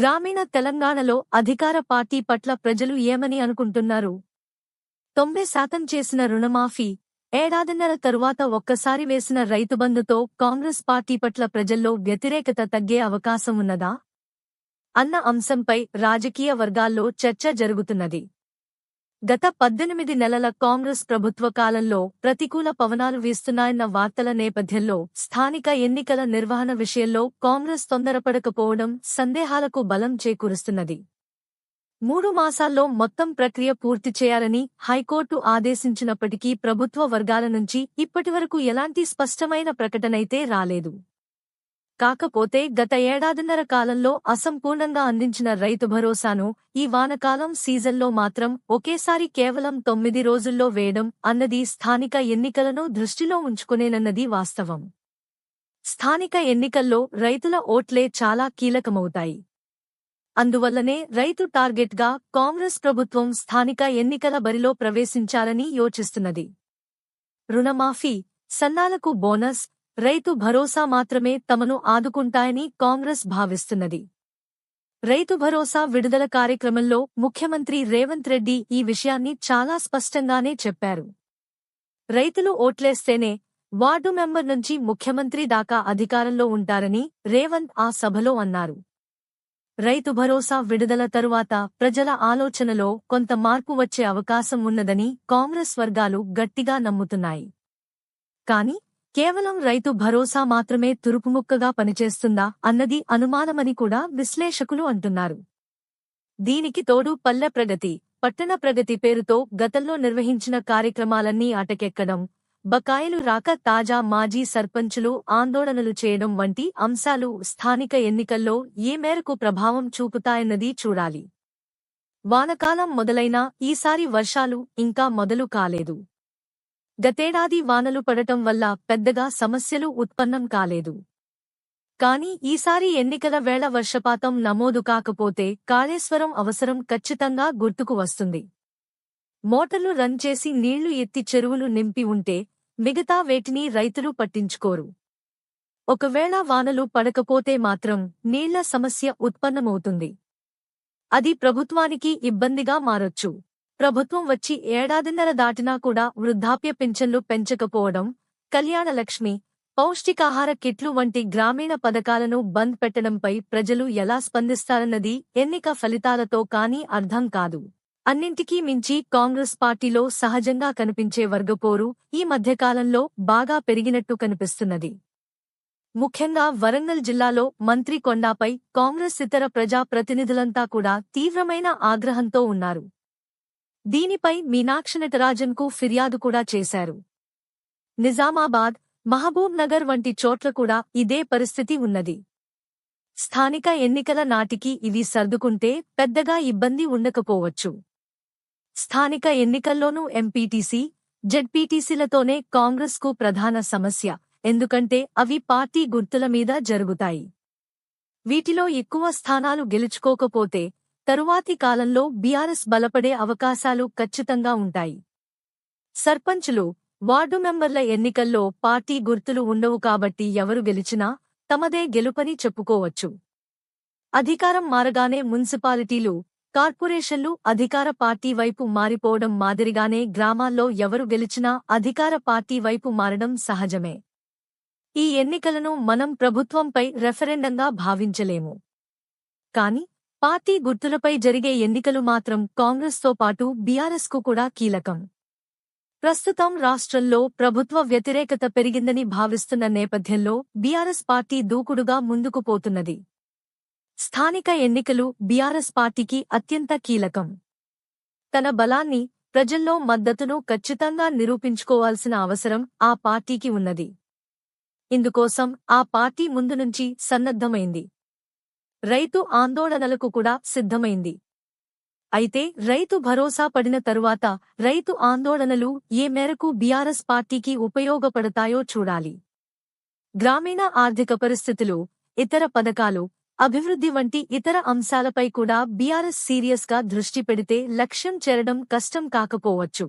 గ్రామీణ తెలంగాణలో అధికార పార్టీ పట్ల ప్రజలు ఏమని అనుకుంటున్నారు? తొంభై శాతం చేసిన రుణమాఫీ ఏడాదిన్నర తరువాత ఒక్కసారి వేసిన రైతుబంధుతో కాంగ్రెస్ పార్టీ పట్ల ప్రజల్లో వ్యతిరేకత తగ్గే అవకాశం ఉన్నదా? అన్న అంశంపై రాజకీయ వర్గాల్లో చర్చ జరుగుతున్నది. గత పద్దెనిమిది నెలల కాంగ్రెస్ ప్రభుత్వ కాలంలో ప్రతికూల పవనాలు వీస్తున్నాయన్న వార్తల నేపథ్యంలో స్థానిక ఎన్నికల నిర్వహణ విషయంలో కాంగ్రెస్ తొందరపడకపోవడం సందేహాలకు బలం చేకూరుస్తున్నది. మూడు మాసాల్లో మొత్తం ప్రక్రియ పూర్తి చేయాలని హైకోర్టు ఆదేశించినప్పటికీ ప్రభుత్వ వర్గాల నుంచి ఇప్పటివరకు ఎలాంటి స్పష్టమైన ప్రకటనైతే రాలేదు. కాకపోతే గత ఏడాదిన్నర కాలంలో అసంపూర్ణంగా అందించిన రైతు భరోసాను ఈ వానకాలం సీజన్లో మాత్రం ఒకేసారి కేవలం తొమ్మిది రోజుల్లో వేయడం అన్నది స్థానిక ఎన్నికలను దృష్టిలో ఉంచుకునేనన్నది వాస్తవం. స్థానిక ఎన్నికల్లో రైతుల ఓట్లే చాలా కీలకమవుతాయి. అందువల్లనే రైతు టార్గెట్గా కాంగ్రెస్ ప్రభుత్వం స్థానిక ఎన్నికల బరిలో ప్రవేశించాలని యోచిస్తున్నది. రుణమాఫీ సన్నాలకు బోనస్ రైతు భరోసా మాత్రమే తమను ఆదుకుంటాయని కాంగ్రెస్ భావిస్తున్నది. రైతు భరోసా విడుదల కార్యక్రమంలో ముఖ్యమంత్రి రేవంత్ రెడ్డి ఈ విషయాన్ని చాలా స్పష్టంగానే చెప్పారు. రైతులు ఓట్లేస్తేనే వార్డు మెంబర్ నుంచి ముఖ్యమంత్రి దాకా అధికారంలో ఉంటారని రేవంత్ ఆ సభలో అన్నారు. రైతు భరోసా విడుదల తరువాత ప్రజల ఆలోచనలో కొంత మార్పు వచ్చే అవకాశం ఉన్నదని కాంగ్రెస్ వర్గాలు గట్టిగా నమ్ముతున్నాయి. కాని కేవలం రైతు భరోసా మాత్రమే తురుపుముక్కగా పనిచేస్తుందా అన్నది అనుమానమని కూడా విశ్లేషకులు అంటున్నారు. దీనికి తోడు పల్లె ప్రగతి పట్టణ ప్రగతి పేరుతో గతంలో నిర్వహించిన కార్యక్రమాలన్నీ అటకెక్కడం బకాయిలు రాక తాజా మాజీ సర్పంచులు ఆందోళనలు చేయడం వంటి అంశాలు స్థానిక ఎన్నికల్లో ఏ మేరకు ప్రభావం చూపుతాయన్నది చూడాలి. వానకాలం మొదలైనా ఈసారి వర్షాలు ఇంకా మొదలు కాలేదు. గతేడాది వానలు పడటం వల్ల పెద్దగా సమస్యలు ఉత్పన్నం కాలేదు. కాని ఈసారి ఎన్నికల వేళ వర్షపాతం నమోదు కాకపోతే కాళేశ్వరం అవసరం ఖచ్చితంగా గుర్తుకు వస్తుంది. మోటార్లు రన్ చేసి నీళ్ళు ఎత్తి చెరువులు నింపి ఉంటే మిగతా వేటిని రైతులు పట్టించుకోరు. ఒకవేళ వానలు పడకపోతే మాత్రం నీళ్ళ సమస్య ఉత్పన్నమవుతుంది. అది ప్రభుత్వానికి ఇబ్బందిగా మారొచ్చు. ప్రభుత్వం వచ్చి ఏడాదిన్నర దాటినా కూడా వృద్ధాప్య పింఛన్లు పెంచకపోవడం కళ్యాణలక్ష్మి పౌష్టికాహార కిట్లు వంటి గ్రామీణ పథకాలను బంద్ పెట్టడంపై ప్రజలు ఎలా స్పందిస్తారన్నది ఎన్నిక ఫలితాలతో కానీ అర్థం కాదు. అన్నింటికీ మించి కాంగ్రెస్ పార్టీలో సహజంగా కనిపించే వర్గపోరు ఈ మధ్యకాలంలో బాగా పెరిగినట్టు కనిపిస్తున్నది. ముఖ్యంగా వరంగల్ జిల్లాలో మంత్రి కొండాపై కాంగ్రెస్ ఇతర ప్రజా ప్రతినిధులంతా కూడా తీవ్రమైన ఆగ్రహంతో ఉన్నారు. దీనిపై మీనాక్షి నటరాజన్కు ఫిర్యాదు కూడా చేశారు. నిజామాబాద్ మహబూబ్ నగర్ వంటి చోట్ల కూడా ఇదే పరిస్థితి ఉన్నది. స్థానిక ఎన్నికల నాటికి ఇవి సర్దుకుంటే పెద్దగా ఇబ్బంది ఉండకపోవచ్చు. స్థానిక ఎన్నికల్లోనూ ఎంపీటీసీ జెడ్పీటీసీలతోనే కాంగ్రెస్కు ప్రధాన సమస్య ఎందుకంటే అవి పార్టీ గుర్తుల మీద జరుగుతాయి. వీటిలో ఎక్కువ స్థానాలు గెలుచుకోకపోతే తరువాతి కాలంలో బీఆర్ఎస్ బలపడే అవకాశాలు ఖచ్చితంగా ఉంటాయి. సర్పంచులు వార్డు మెంబర్ల ఎన్నికల్లో పార్టీ గుర్తులు ఉండవు కాబట్టి ఎవరు గెలిచినా తమదే గెలుపని చెప్పుకోవచ్చు. అధికారం మారగానే మున్సిపాలిటీలు కార్పొరేషన్లు అధికార పార్టీ వైపు మారిపోవడం మాదిరిగానే గ్రామాల్లో ఎవరు గెలిచినా అధికార పార్టీ వైపు మారడం సహజమే. ఈ ఎన్నికలను మనం ప్రభుత్వంపై రెఫరెండంగా భావించలేము. కాని పార్టీ గుర్తులపై జరిగే ఎన్నికలు మాత్రం కాంగ్రెస్తో పాటు బీఆర్ఎస్కు కూడా కీలకం. ప్రస్తుతం రాష్ట్రంలో ప్రభుత్వ వ్యతిరేకత పెరిగిందని భావిస్తున్న నేపథ్యంలో బీఆర్ఎస్ పార్టీ దూకుడుగా ముందుకు పోతున్నది. స్థానిక ఎన్నికలు బీఆర్ఎస్ పార్టీకి అత్యంత కీలకం. తన బలాన్ని ప్రజల్లో మద్దతును ఖచ్చితంగా నిరూపించుకోవాల్సిన అవసరం ఆ పార్టీకి ఉన్నది. ఇందుకోసం ఆ పార్టీ ముందు నుంచి సన్నద్ధమైంది. రైతు ఆందోళనలకు కూడా సిద్ధమైంది. అయితే రైతు భరోసా పడిన తరువాత రైతు ఆందోళనలు ఏ మేరకు బీఆర్ఎస్ పార్టీకి ఉపయోగపడతాయో చూడాలి. గ్రామీణ ఆర్థిక పరిస్థితులు ఇతర పథకాలు అభివృద్ధి వంటి ఇతర అంశాలపై కూడా బీఆర్ఎస్ సీరియస్గా దృష్టి పెడితే లక్ష్యం చేరడం కష్టం కాకపోవచ్చు.